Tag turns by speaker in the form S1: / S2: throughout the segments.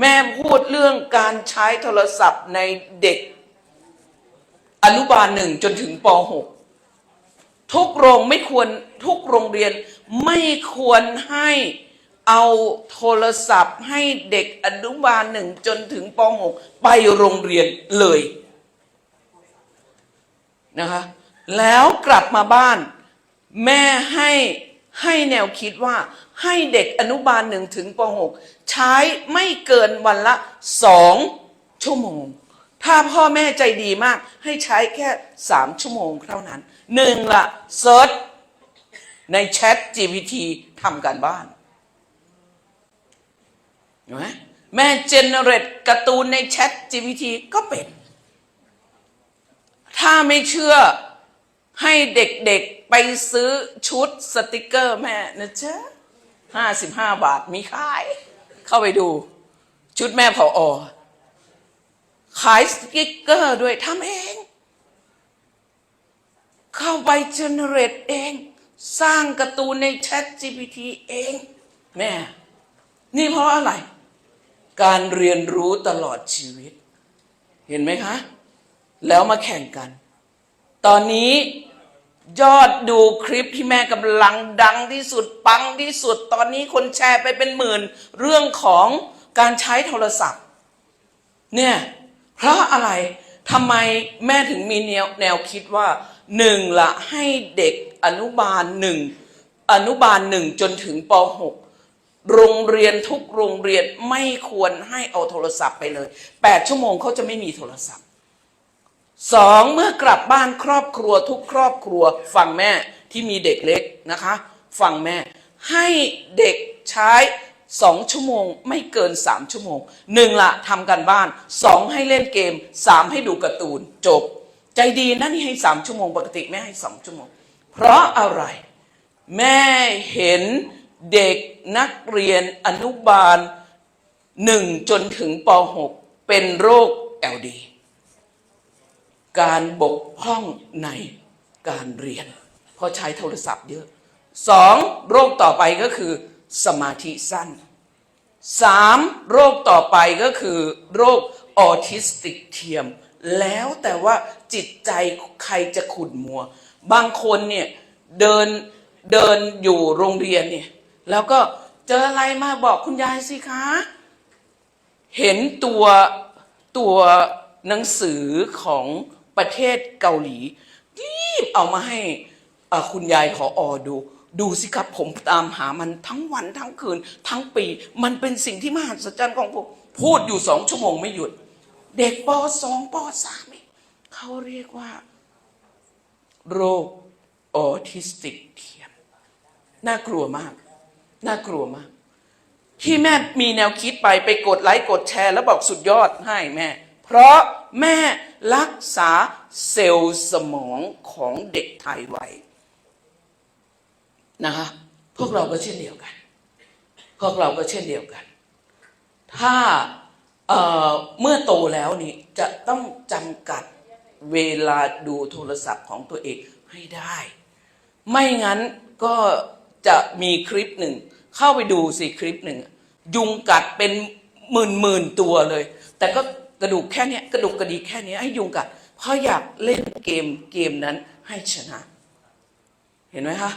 S1: แม่พูดเรื่องการใช้โทรศัพท์ในเด็ก อนุบาลหนึ่งจนถึงป .6 ทุกโรงไม่ควรทุกโรงเรียนไม่ควรให้เอาโทรศัพท์ให้เด็กอนุบาลหนึ่งจนถึงป .6 ไปโรงเรียนเลยนะคะแล้วกลับมาบ้าน แม่ให้ ให้แนวคิดว่าให้เด็กอนุบาลหนึ่งถึงป .6 ใช้ไม่เกินวันละสองชั่วโมง ถ้าพ่อแม่ใจดีมาก ให้ใช้แค่สามชั่วโมงเท่านั้นหนึ่งละเซิร์ชในแชท GPT ทำการบ้านเห็นไหมแม่เจเนเรตการ์ตูนในแชท GPT ก็เป็น ถ้าไม่เชื่อ ให้เด็กๆไปซื้อชุดสติกเกอร์แม่นะจ๊ะห้าสิบห้าบาทมีขาย เข้าไปดู ชุดแม่ผออขายสติกเกอร์ด้วยทำเอง เข้าไปเจเนเรตเอง สร้างการ์ตูนในแชท GPT เอง แม่ นี่เพราะอะไร การเรียนรู้ตลอดชีวิต เห็นไหมคะ แล้วมาแข่งกัน ตอนนี้ ยอดดูคลิปที่แม่กำลังดังที่สุดปังที่สุดตอนนี้คนแชร์ไปเป็นหมื่น เรื่องของการใช้โทรศัพท์ เนี่ย เพราะอะไรทำไมแม่ถึงมีแนวแนวคิดว่าหนึ่งละให้เด็กอนุบาลหนึ่งอนุบาลหนึ่งจนถึงป .6 โรงเรียนทุกโรงเรียนไม่ควรให้เอาโทรศัพท์ไปเลย 8 ชั่วโมงเขาจะไม่มีโทรศัพท์ สองเมื่อกลับบ้านครอบครัวทุกครอบครัวฟังแม่ที่มีเด็กเล็กนะคะฟังแม่ให้เด็กใช้สองชั่วโมงไม่เกินสามชั่วโมงหนึ่งละทำกันบ้านสองให้เล่นเกมสามให้ดูการ์ตูนจบ ใจดีนะนี่ให้สามชั่วโมงปกติแม่ให้สองชั่วโมง เพราะอะไร แม่เห็นเด็กนักเรียนอนุบาลหนึ่งจนถึงป .6 เป็นโรค LD การบกพร่องในการเรียน เพราะใช้โทรศัพท์เยอะสองโรคต่อไปก็คือ สมาธิสั้นสามโรคต่อไปก็คือโรคออทิสติกเทียม แล้วแต่ว่าจิตใจใครจะขุ่นมัว บางคนเนี่ยเดินเดินอยู่โรงเรียนเนี่ยแล้วก็เจออะไรมาบอกคุณยายสิคะ เห็นตัวตัวหนังสือของ ประเทศเกาหลี รีบเอามาให้คุณยายขออดู ดูสิครับผมตามหามันทั้งวันทั้งคืน ทั้งปี มันเป็นสิ่งที่มหัศจรรย์ของผมพูดอยู่สองชั่วโมงไม่หยุด เด็กปสองปสามเขาเรียกว่า โรคออทิสติกเทียม น่ากลัวมาก น่ากลัวมาก ที่แม่มีแนวคิดไปไปกดไลค์กดแชร์ แล้วบอกสุดยอดให้แม่ เพราะแม่รักษาเซลล์สมองของเด็กไทยไว้นะคะพวกเราก็เช่นเดียวกัน พวกเราก็เช่นเดียวกัน ถ้าเเมื่อโตแล้วนี่จะต้องจำกัดเวลาดูโทรศัพท์ของตัวเองให้ได้ ไม่งั้นก็จะมีคลิปหนึ่ง เข้าไปดูสิคลิปหนึ่ง ยุงกัดเป็นหมื่นหมื่นตัวเลย แต่ก็ กระดูกแค่เนี้ยกระดูกกระดีแค่เนี้ยให้ยุงกัดเพราะอยากเล่นเกมเกมนั้นให้ชนะ เห็นไหมคะ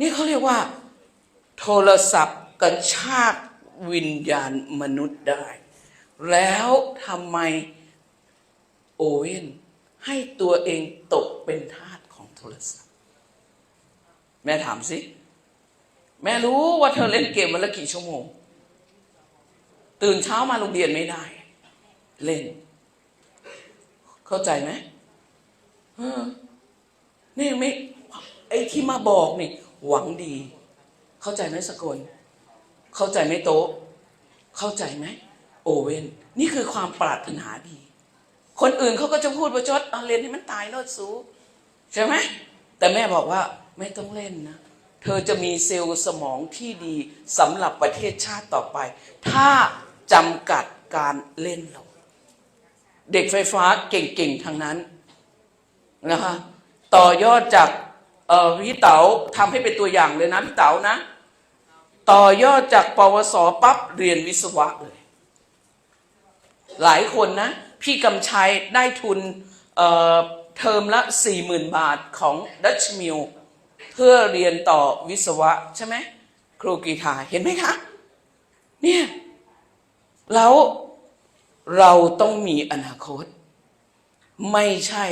S1: นี่เขาเรียกว่า โทรศัพท์กระชากวิญญาณมนุษย์ได้ แล้วทำไมโอเว่นให้ตัวเองตกเป็นทาสของโทรศัพท์ แม่ถามสิ แม่รู้ว่าเธอเล่นเกมวันละกี่ชั่วโมง ตื่นเช้ามาโรงเรียนไม่ได้ เล่น เข้าใจไหมนี่ไม่ไอ้ที่มาบอกนี่ หวังดี เข้าใจไหมสกลเข้าใจไหมโต๊ะ เข้าใจไหมโอเว่นนี่คือความปรารถนาดี คนอื่นเขาก็จะพูดประชดเอาเรียนให้มันตายเลิศสูใช่ไหมแต่แม่บอกว่าไม่ต้องเล่นนะเธอจะมีเซลล์สมองที่ดีสำหรับประเทศชาติต่อไป ถ้า จำกัดการเล่นลงเด็กไฟฟ้าเก่งๆทั้งนั้นนะคะต่อยอดจากพี่เต๋าทำให้เป็นตัวอย่างเลยนะพี่เต๋านะ ต่อยอดจากปวสปั๊บเรียนวิศวะเลย หลายคนนะ พี่กำชัยได้ทุนเเทอมละสี่หมื่นบาทของดัชมิลเพื่อเรียนต่อวิศวะใช่ไหมครูกีฬาเห็นไหมคะเนี่ย แล้วเราต้องมีอนาคต ไม่ใช่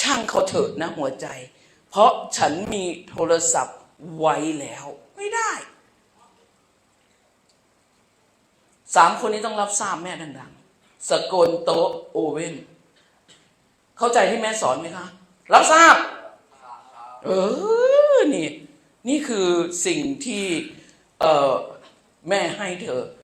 S1: ช่างเขาเถอะนะหัวใจ เพราะฉันมีโทรศัพท์ไว้แล้ว ไม่ได้สามคนนี้ต้องรับทราบแม่ดังๆ สกลโตะโอเว่น เข้าใจที่แม่สอนไหมคะ รับทราบ เออ นี่ นี่คือสิ่งที่ เออแม่ให้เธอ